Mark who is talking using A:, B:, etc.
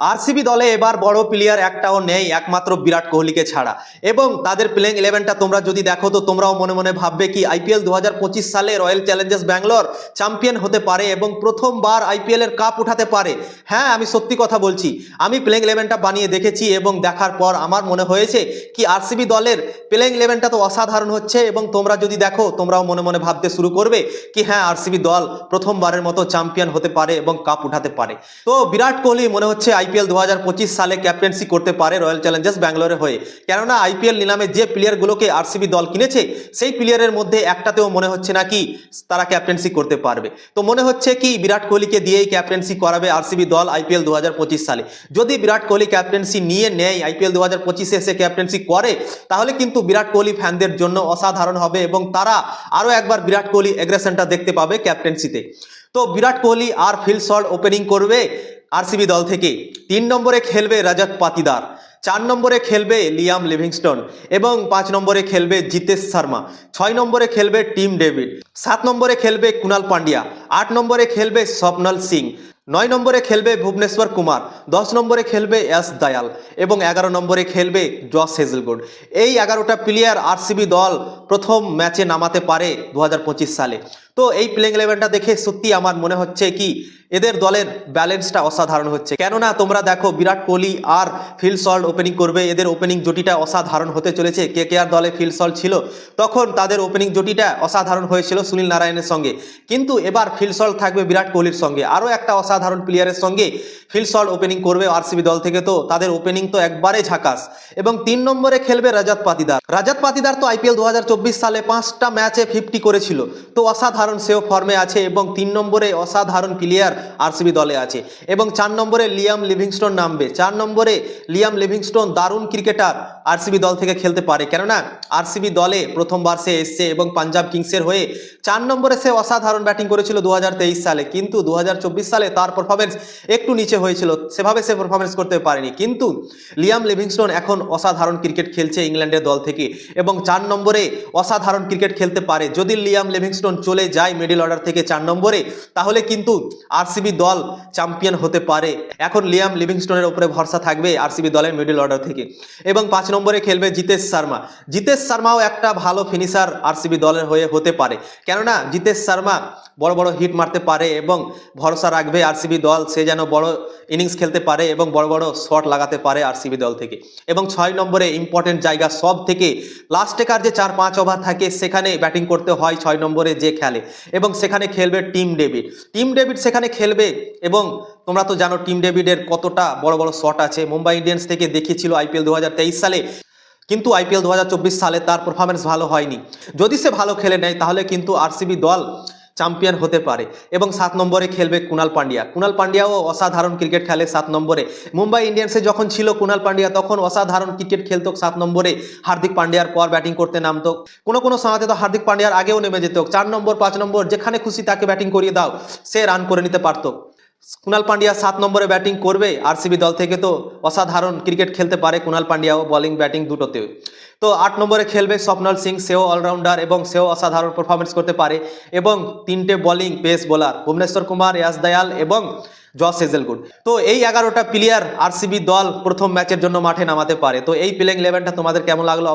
A: RCB দলে এবার বড় প্লেয়ার একটাও নেই, একমাত্র বিরাট কোহলিকে ছাড়া। এবং তাদের প্লেইং ইলেভেনটা তোমরা যদি দেখো, তো তোমরাও মনে মনে ভাববে কি আইপিএল দু সালে রয়্যাল চ্যালেঞ্জার্স ব্যাঙ্গালোর চ্যাম্পিয়ন হতে পারে এবং প্রথমবার আইপিএল এর কাপ উঠাতে পারে। হ্যাঁ আমি সত্যি কথা বলছি, আমি প্লেইং ইলেভেনটা বানিয়ে দেখেছি এবং দেখার পর আমার মনে হয়েছে কি, আরসিবি দলের প্লেইং ইলেভেনটা তো অসাধারণ হচ্ছে এবং তোমরা যদি দেখো, তোমরাও মনে মনে ভাবতে শুরু করবে কি হ্যাঁ আরসিবি দল প্রথমবারের মতো চ্যাম্পিয়ন হতে পারে এবং কাপ উঠাতে পারে। তো বিরাট কোহলি মনে হচ্ছে আইপিএল দু হাজার পঁচিশ সালে ক্যাপ্টেন্সি করতে পারে রয়্যাল চ্যালেঞ্জার্স ব্যাঙ্গালোরে হয়ে। কেননা আইপিএল নিলামে যে প্লেয়ারগুলোকে আরসিবি দল কিনেছে, সেই প্লেয়ারের মধ্যে একটাতেও মনে হচ্ছে না কি তারা ক্যাপ্টেন্সি করতে পারবে। তো মনে হচ্ছে কি বিরাট কোহলিকে দিয়েই ক্যাপ্টেন্সি করাবে আরসিবি দল আইপিএল দু হাজার পঁচিশ সালে। যদি বিরাট কোহলি ক্যাপ্টেন্সি নিয়ে নেয়, আইপিএল দু হাজার পঁচিশে এসে ক্যাপ্টেন্সি করে, তাহলে কিন্তু বিরাট কোহলি ফ্যানদের জন্য অসাধারণ হবে এবং তারা আরও একবার বিরাট কোহলি এগ্রেশনটা দেখতে পাবে ক্যাপ্টেন্সিতে। তো বিরাট কোহলি আর ফিল শট ওপেনিং করবে। আরসিবি দল থেকে তিন নম্বরে খেলবে রাজাত পাতিদার, চার নম্বরে খেলবে লিয়াম লিভিংস্টন এবং পাঁচ নম্বরে খেলবে জিতেশ শর্মা, ছয় নম্বরে খেলবে টিম ডেভিড, সাত নম্বরে খেলবে কুনাল পান্ডিয়া আট নম্বরে খেলবে স্বপ্নল সিং, নয় নম্বরে খেলবে ভুবনেশ্বর কুমার, দশ নম্বরে খেলবে এস দয়াল এবং এগারো নম্বরে খেলবে জস হেজলগুড। এই এগারোটা প্লেয়ার আরসিবি দল প্রথম ম্যাচে নামাতে পারে দু হাজার পঁচিশ সালে। তো এই প্লেইং ইলেভেনটা দেখে সত্যি আমার মনে হচ্ছে কি, এদের দলের ব্যালেন্সটা অসাধারণ হচ্ছে। কেননা তোমরা দেখো বিরাট কোহলি আর ফিল ওপেনিং করবে, এদের ওপেনিং জুটিটা অসাধারণ হতে চলেছে। কে কে আর দলে ফিল ছিল, তখন তাদের ওপেনিং জুটিটা অসাধারণ হয়েছিল সুনীল নারায়ণের সঙ্গে। কিন্তু এবার ফিল থাকবে বিরাট কোহলির সঙ্গে। আরও একটা অসাধারণ প্লেয়ারের সঙ্গে ফিল ওপেনিং করবে আরসিবি দল থেকে তো, তাদের ওপেনিং তো একবারে ঝাকাস। এবং তিন নম্বরে খেলবে রাজাত পাতিদার। রাজাত পাতিদার তো আইপিএল দু হাজার চব্বিশ সালে পাঁচটা ম্যাচে ফিফটি করেছিল। তো অসাধারণ সেও ফর্মে আছে এবং তিন নম্বরে অসাধারণ প্লেয়ার আরসিবি দলে আছে। এবং চার নম্বরে লিয়াম লিভিংস্টোন নামবে। চার নম্বরে লিয়াম লিভিংস্টোন দারুণ ক্রিকেটার আরসিবি দল থেকে খেলতে পারে। কেননা আরসিবি দলে প্রথমবার সে এসছে এবং পাঞ্জাব কিংসের হয়ে চার নম্বরে সে অসাধারণ ব্যাটিং করেছিল দু হাজার তেইশ সালে। কিন্তু দু হাজার চব্বিশ সালে তার পারফরমেন্স একটু নিচে হয়েছিল। সেভাবে সে পারফরমেন্স করতে পারেনি। কিন্তু লিয়াম লিভিংস্টোন এখন অসাধারণ ক্রিকেট খেলছে ইংল্যান্ডের দল থেকে এবং চার নম্বরে অসাধারণ ক্রিকেট খেলতে পারে। যদি লিয়াম লিভিংস্টোন চলে যায় মিডিল অর্ডার থেকে চার নম্বরে, তাহলে কিন্তু আরসিবি দল চ্যাম্পিয়ন হতে পারে। এখন লিয়াম লিভিংস্টোনের উপরে ভরসা থাকবে আরসিবি দলের মিডিল অর্ডার থেকে। এবং পাঁচ নম্বরে খেলবে জিতেশ শর্মা। জিতেশ শর্মাও একটা ভালো ফিনিশার আরসিবি দলের হয়ে হতে পারে। কেননা জিতেশ শর্মা বড় বড় হিট মারতে পারে এবং ভরসা রাখবে আরসিবি দল, সে যেন বড় ইনিংস খেলতে পারে এবং বড় বড় শট লাগাতে পারে আরসিবি দল থেকে। এবং ছয় নম্বরে ইম্পর্টেন্ট জায়গা সব থেকে লাস্ট টেকার যে চার পাঁচ ওভার থাকে, সেখানে ব্যাটিং করতে হয় ছয় নম্বরে যে খেলে। এবং সেখানে খেলবে টিম ডেভিড। টিম ডেভিড সেখানে খেলবে এবং তোমরা তো জানো টিম ডেভিডের কতটা বড় বড় শট আছে। মুম্বাই ইন্ডিয়ান্স থেকে দেখিয়েছিল আইপিএল দু হাজার তেইশ সালে। কিন্তু আইপিএল দু হাজার চব্বিশ সালে তার পারফরমেন্স ভালো হয়নি। যদি সে ভালো খেলে নেয়, তাহলে কিন্তু আরসিবি দল চ্যাম্পিয়ন হতে পারে। এবং সাত নম্বরে খেলবে কুনাল পান্ডিয়া। কুনাল পান্ডিয়াও অসাধারণ ক্রিকেট খেলে সাত নম্বরে। মুম্বাই ইন্ডিয়ান্সে যখন ছিল কুনাল পান্ডিয়া, তখন অসাধারণ ক্রিকেট খেলতো সাত নম্বরে হার্দিক পান্ডিয়ার পর ব্যাটিং করতে নামতো। কোনো কোনো সময়তে তো হার্দিক পান্ডিয়ার আগেও নেমে যেত। চার নম্বর, পাঁচ নম্বর, যেখানে খুশি তাকে ব্যাটিং করিয়ে দাও, সে রান করে নিতে পারতো। কুনাল পান্ডিয়া সাত নম্বরে ব্যাটিং করবে আরসিবি দল থেকে তো অসাধারণ ক্রিকেট খেলতে পারে কুনাল পান্ডিয়াও বোলিং ব্যাটিং দুটোতে। তো আট নম্বরে খেলবে স্বপ্নল সিং, সেও অলরাউন্ডার এবং সেও অসাধারণ পারফরমেন্স করতে পারে। এবং তিনটে bowling pace bowler Bhuvneshwar Kumar Yash Dayal এবং জস হেজেলগুড। তো এই এগারোটা প্লেয়ার আরসিবি দল প্রথম ম্যাচের জন্য মাঠে নামাতে পারে। তো এই প্লেইং ইলেভেনটা তোমাদের কেমন লাগল?